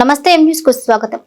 నమస్తే ఎం న్యూస్కు స్వాగతం.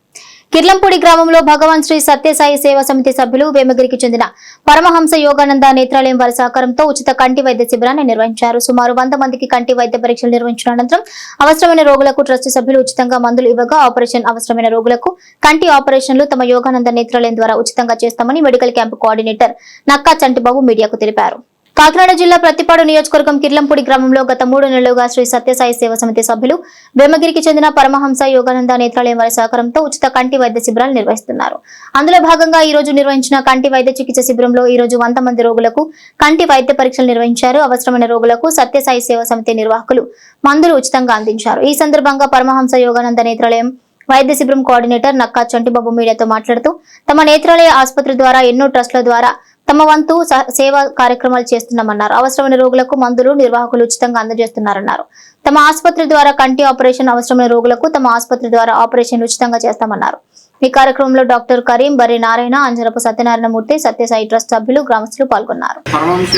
కిర్లంపూడి గ్రామంలో భగవాన్ శ్రీ సత్యసాయి సేవా సమితి సభ్యులు వేమగిరికి చెందిన పరమహంస యోగానంద నేత్రాలయం వారి సహకారంతో ఉచిత కంటి వైద్య శిబిరాన్ని నిర్వహించారు. సుమారు వంద మందికి కంటి వైద్య పరీక్షలు నిర్వహించిన అనంతరం అవసరమైన రోగులకు ట్రస్ట్ సభ్యులు ఉచితంగా మందులు ఇవ్వగా ఆపరేషన్ అవసరమైన రోగులకు కంటి ఆపరేషన్లు తమ యోగానంద నేత్రాలయం ద్వారా ఉచితంగా చేస్తామని medical camp coordinator Nakka Chantibabu మీడియాకు తెలిపారు. కాకినాడ జిల్లా ప్రతిపాడు నియోజకవర్గం కిర్లంపూడి గ్రామంలో గత మూడు నెలలుగా శ్రీ సత్యసాయి సేవా సమితి సభ్యులు వేమగిరికి చెందిన పరమహంస యోగానంద నేత్రాలయం వారి సహకారంతో ఉచిత కంటి వైద్య శిబిరాలు నిర్వహిస్తున్నారు. అందులో భాగంగా ఈ రోజు నిర్వహించిన కంటి వైద్య చికిత్స శిబిరంలో ఈ రోజు వంద మంది రోగులకు కంటి వైద్య పరీక్షలు నిర్వహించారు. అవసరమైన రోగులకు సత్యసాయి సేవా సమితి నిర్వాహకులు మందులు ఉచితంగా అందించారు. ఈ సందర్భంగా పరమహంస యోగానంద నేత్రాలయం వైద్య శిబిరం కోఆర్డినేటర్ నక్కా చంటిబాబు మీడియాతో మాట్లాడుతూ తమ నేత్రాలయ ఆసుపత్రి ద్వారా ఎన్నో ట్రస్టుల ద్వారా తమ వంతు స- సేవా కార్యక్రమాలు చేస్తున్నామన్నారు. అవసరమైన రోగులకు మందులు నిర్వాహకులు ఉచితంగా అందజేస్తున్నారన్నారు. తమ ఆసుపత్రి ద్వారా కంటి ఆపరేషన్ అవసరమైన రోగులకు తమ ఆసుపత్రి ద్వారా ఆపరేషన్ ఉచితంగా చేస్తామన్నారు. ఈ కార్యక్రమంలో డాక్టర్ కరీం బర్రి నారాయణ అంజనపు సత్యనారాయణమూర్తి సత్యసాయి ట్రస్ట్ సభ్యులు గ్రామస్తులు పాల్గొన్నారు. పరమవంశ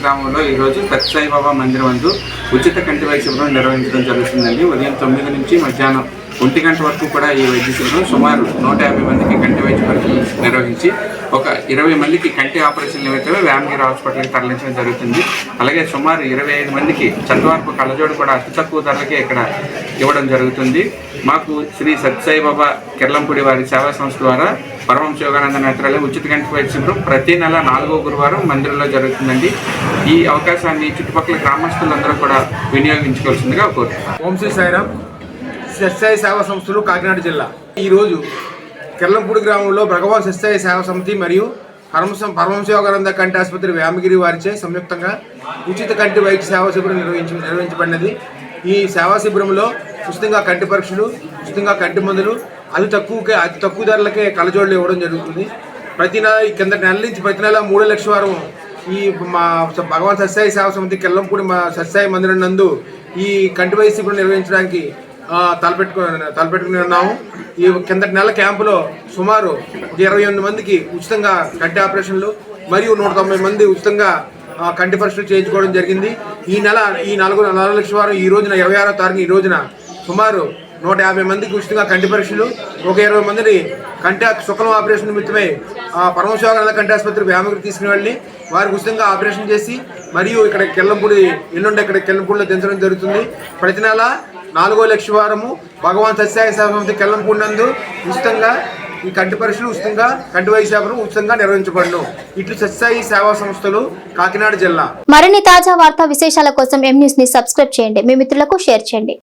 గ్రామంలో సత్యసాయి బాబా మందిరం ఉచిత కంటి వైద్య శిబిరం నిర్వహించడం జరుగుతుందండి. ఉదయం తొమ్మిది నుంచి మధ్యాహ్నం ఒంటి గంట వరకు కూడా ఈ వైద్య శిబిరం సుమారు నూట యాభై మందికి కంటి వైద్య పరీక్షలు నిర్వహించి ఒక ఇరవై మందికి కంటి ఆపరేషన్ ఏవైతే వ్యామగిరి హాస్పిటల్కి తరలించడం జరుగుతుంది. అలాగే సుమారు ఇరవై ఐదు మందికి చంద్రవార్పు కళ్ళజోడు కూడా అతి తక్కువ ధరలకే ఇక్కడ ఇవ్వడం జరుగుతుంది. మాకు శ్రీ సత్యసాయి బాబా కిర్లంపూడి వారి సేవా సంస్థ ద్వారా పరమం యోగానంద నేత్రాలయం ఉచిత కంటి వైద్య శిబిరం ప్రతి నెల నాలుగో గురువారం మందిరంలో జరుగుతుందండి. ఈ అవకాశాన్ని చుట్టుపక్కల గ్రామస్తులందరూ కూడా వినియోగించుకోవాల్సిందిగా కోరుతున్నాను ఓం శ్రీ సాయిరామ్. సత్సాయి సేవా సంస్థలు కాకినాడ జిల్లా. ఈరోజు కిర్లంపూడి గ్రామంలో భగవాన్ సత్సాయి సేవా సమితి మరియు పరమశం పరమశివగరంధ కంటి ఆసుపత్రి వ్యామగిరి వారిచే సంయుక్తంగా ఉచిత కంటి వైద్య సేవా శిబిరం నిర్వహించి నిర్వహించబడినది. ఈ సేవా శిబిరంలో ఉచితంగా కంటి పరీక్షలు ఉచితంగా కంటి మందులు అతి తక్కువకే అతి తక్కువ ధరలకే కళ్ళజోడులు ఇవ్వడం జరుగుతుంది. ప్రతి నెల కింద నెల నుంచి ప్రతి నెల మూడు లక్షల వారం ఈ మా భగవాన్ సత్సాయి సేవా సమితి కెల్లంపూడి మా సత్సాయి మందిరం నందు ఈ కంటి వైద్య శిబిరం నిర్వహించడానికి తలపెట్టుకు తలపెట్టుకుని ఉన్నాము. ఈ కిందటి నెల క్యాంపులో సుమారు ఇరవై ఎనిమిది మందికి ఉచితంగా కంటి ఆపరేషన్లు మరియు నూట తొంభై మంది ఉచితంగా కంటి పరీక్షలు చేయించుకోవడం జరిగింది. ఈ నెల ఈ నాలుగు నాలుగు లక్షల వారం ఈ రోజున ఇరవై ఆరో తారీఖు ఈ రోజున సుమారు నూట యాభై మందికి ఉచితంగా కంటి పరీక్షలు ఒక ఇరవై మందిని కంటి శుక్లం ఆపరేషన్ నిమిత్తమై ఆ కంటి ఆసుపత్రి వ్యాయామకు తీసుకుని వెళ్ళి వారికి ఉచితంగా ఆపరేషన్ చేసి మరియు ఇక్కడ కెల్లంపూడి ఎల్లుండి ఇక్కడ కెల్లంపూడిలో దించడం జరుగుతుంది. ప్రతి నెల నాలుగో లక్ష వారము భగవాన్ సత్యాయ సమితి కెల్లం నందు ఉచితంగా ఈ కంటి పరీక్షలు ఉచితంగా కంటి వైద్య ఉచితంగా నిర్వహించబడును. ఇట్లు సత్యాయి సేవా సంస్థలు కాకినాడ జిల్లా. మరిన్ని తాజా వార్తా విశేషాల కోసం ఎం న్యూస్ని సబ్స్క్రైబ్ చేయండి. మీ మిత్రులకు షేర్ చేయండి.